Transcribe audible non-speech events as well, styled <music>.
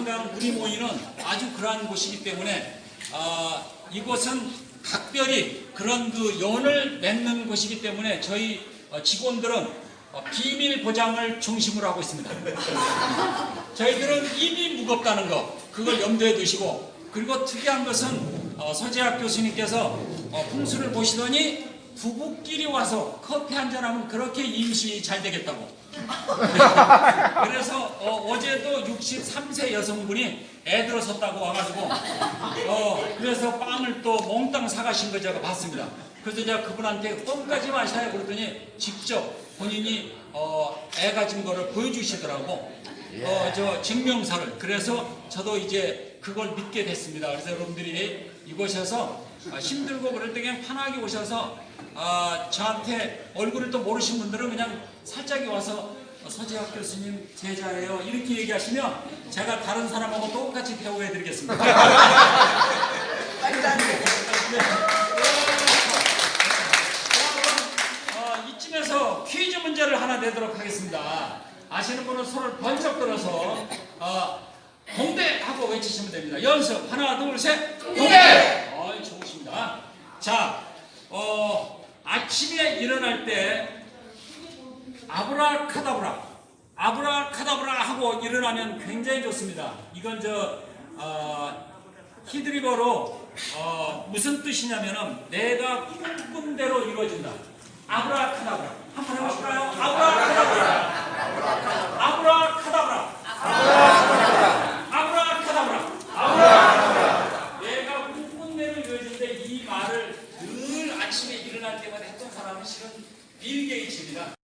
한강 우리 모이는 아주 그러한 곳이기 때문에 아, 이곳은 각별히 그런 그 연을 맺는 곳이기 때문에 저희 어, 직원들은 어, 비밀 보장을 중심으로 하고 있습니다. <laughs> 저희들은 입이 무겁다는 거 그걸 염두에 두시고 그리고 특이한 것은 어, 서재학 교수님께서 어, 풍수를 보시더니 부부끼리 와서 커피 한잔 하면 그렇게 임신이 잘 되겠다고 <laughs> 그래서 어, 제도 63세 여성분이 애 들어섰다고 와가지고 어, 그래서 빵을 또 몽땅 사가신 거 제가 봤습니다. 그래서 제가 그분한테 껌까지 마셔야 그랬더니 직접 본인이 어, 애 가진 거를 보여주시더라고. 어, 저 증명서를. 그래서 저도 이제 그걸 믿게 됐습니다. 그래서 여러분들이 이곳에서 아, 힘들고 그럴 때 그냥 편하게 오셔서 아, 저한테 얼굴을 또 모르신 분들은 그냥 살짝이 와서 어, 서재학 교수님 제자예요 이렇게 얘기하시면 제가 다른 사람하고 똑같이 대우해 드리겠습니다. <laughs> 어, 이쯤에서 퀴즈 문제를 하나 내도록 하겠습니다. 아시는 분은 손을 번쩍 들어서 어, 공대 하고 외치시면 됩니다. 연습 하나 둘 셋. 공대. 어이 좋으십니다. 자, 어, 아침에 일어날 때 아브라카다브라, 아브라카다브라 하고 일어나면 굉장히 좋습니다. 이건 저 어, 히드리버로 어, 무슨 뜻이냐면은 내가 꿈꾼 대로 이루어진다. 아브라카다브라. 한번 해볼 일어날 때마다 했던 사람은 실은 빌 게이츠입니다.